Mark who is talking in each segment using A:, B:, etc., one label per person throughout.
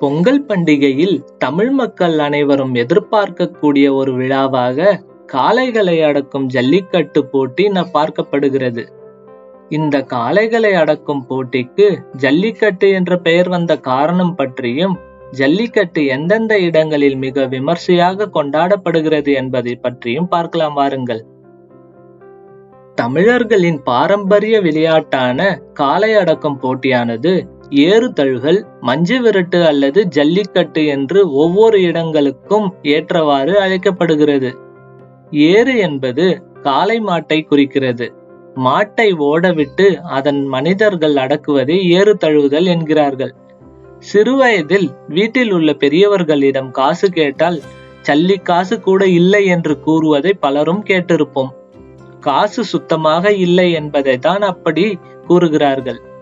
A: பொங்கல் பண்டிகையில் தமிழ் மக்கள் அனைவரும் எதிர்பார்க்கக்கூடிய ஒரு விழாவாக காளைகளை அடக்கும் ஜல்லிக்கட்டு போட்டி ந பார்க்கப்படுகிறது. இந்த காளைகளை அடக்கும் போட்டிக்கு ஜல்லிக்கட்டு என்ற பெயர் வந்த காரணம் பற்றியும் ஜல்லிக்கட்டு எந்தெந்த இடங்களில் மிக விமர்சையாக கொண்டாடப்படுகிறது என்பதை பற்றியும் பார்க்கலாம் வாருங்கள். தமிழர்களின் பாரம்பரிய விளையாட்டான காளை அடக்கும் போட்டியானது ஏறு மஞ்சு விரட்டு அல்லது ஜல்லிக்கட்டு என்று ஒவ்வொரு இடங்களுக்கும் ஏற்றவாறு அழைக்கப்படுகிறது. ஏறு என்பது காளை மாட்டை குறிக்கிறது. மாட்டை ஓடவிட்டு அதன் மனிதர்கள் அடக்குவதை ஏறு தழுவுதல் என்கிறார்கள் சிறுவயதில் வீட்டில் உள்ள பெரியவர்களிடம் காசு கேட்டால் சல்லி காசு கூட இல்லை என்று கூறுவதை பலரும் கேட்டிருப்போம். காசு சுத்தமாக இல்லை என்பதை தான் அப்படி கூறுகிறார்கள்.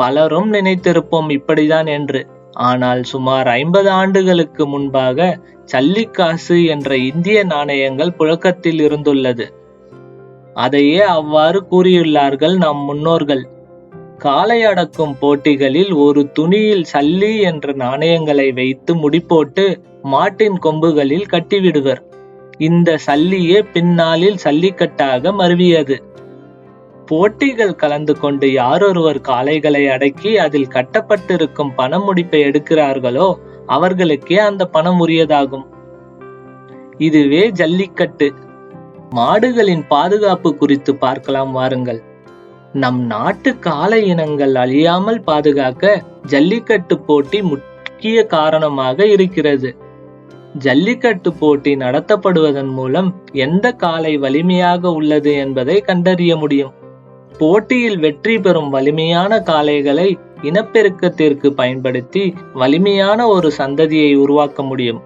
A: பலரும் நினைத்திருப்போம் இப்படிதான் என்று. ஆனால் சுமார் ஐம்பது ஆண்டுகளுக்கு முன்பாக சல்லிக்காசு என்ற இந்திய நாணயங்கள் புழக்கத்தில் இருந்துள்ளது. அதையே அவ்வாறு கூறியுள்ளார்கள் நம் முன்னோர்கள். காலை அடக்கும் போட்டிகளில் ஒரு துணியில் சல்லி என்ற நாணயங்களை வைத்து முடிப்போட்டு மாட்டின் கொம்புகளில் கட்டிவிடுவர். இந்த சல்லியே பின்னாளில் சல்லிக்கட்டாக மருவியது. போட்டிகள் கலந்து கொண்டு யாரொருவர் காளைகளை அடக்கி அதில் கட்டப்பட்டிருக்கும் பண முடிப்பை எடுக்கிறார்களோ அவர்களுக்கே அந்த பணம் உரியதாகும். இதுவே ஜல்லிக்கட்டு. மாடுகளின் பாதுகாப்பு குறித்து பார்க்கலாம் வாருங்கள். நம் நாட்டு காளை இனங்கள் அழியாமல் பாதுகாக்க ஜல்லிக்கட்டு போட்டி முக்கிய காரணமாக இருக்கிறது. ஜல்லிக்கட்டு போட்டி நடத்தப்படுவதன் மூலம் எந்த காளை வலிமையாக உள்ளது என்பதை கண்டறிய முடியும். போட்டியில் வெற்றி பெறும் வலிமையான காளைகளை இனப்பெருக்கத்திற்கு பயன்படுத்தி வலிமையான ஒரு சந்ததியை உருவாக்க முடியும்.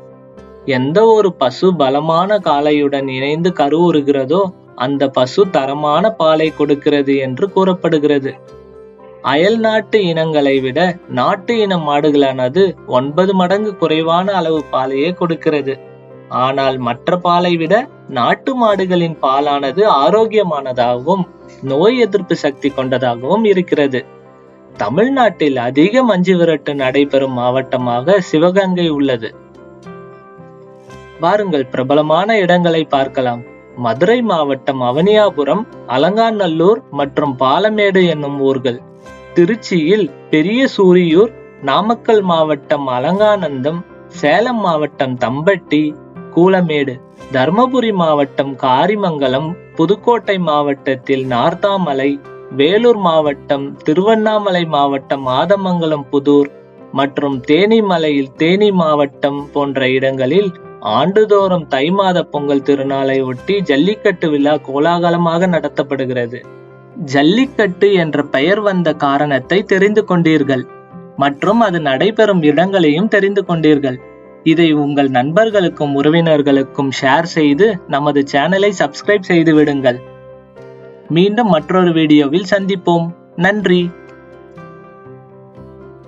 A: எந்த ஒரு பசு பலமான காளையுடன் இணைந்து கருவுறுகிறதோ அந்த பசு தரமான பாலை கொடுக்கிறது என்று கூறப்படுகிறது. அயல் நாட்டு இனங்களை விட நாட்டு இன மாடுகளானது ஒன்பது மடங்கு குறைவான அளவு பாலையே கொடுக்கிறது. ஆனால் மற்ற பாலை விட நாட்டு மாடுகளின் பாலானது ஆரோக்கியமானதாகவும் நோய் எதிர்ப்பு சக்தி கொண்டதாகவும் இருக்கிறது. தமிழ்நாட்டில் அதிக மஞ்சு விரட்டு நடைபெறும் மாவட்டமாக சிவகங்கை உள்ளது. பாருங்கள் பிரபலமான இடங்களை பார்க்கலாம். மதுரை மாவட்டம் அவனியாபுரம் அலங்காநல்லூர் மற்றும் பாலமேடு என்னும் ஊர்கள். திருச்சியில் பெரிய சூரியூர் நாமக்கல் மாவட்டம் அலங்கானந்தம் சேலம் மாவட்டம் தம்பட்டி கூலமேடு. தர்மபுரி மாவட்டம் காரிமங்கலம் புதுக்கோட்டை மாவட்டத்தில் நார்த்தாமலை வேலூர் மாவட்டம் திருவண்ணாமலை மாவட்டம் ஆதமங்கலம் புதூர் மற்றும் தேனி மலையில் தேனி மாவட்டம் போன்ற இடங்களில் ஆண்டுதோறும் தை மாத பொங்கல் திருநாளை ஒட்டி ஜல்லிக்கட்டு விழா கோலாகலமாக நடத்தப்படுகிறது. ஜல்லிக்கட்டு என்ற பெயர் வந்த காரணத்தை தெரிந்து கொண்டீர்கள் மற்றும் அது நடைபெறும் இடங்களையும் தெரிந்து கொண்டீர்கள். இதை உங்கள் நண்பர்களுக்கும் உறவினர்களுக்கும் ஷேர் செய்து நமது சேனலை சப்ஸ்கிரைப் செய்து விடுங்கள். மீண்டும் மற்றொரு வீடியோவில் சந்திப்போம். நன்றி.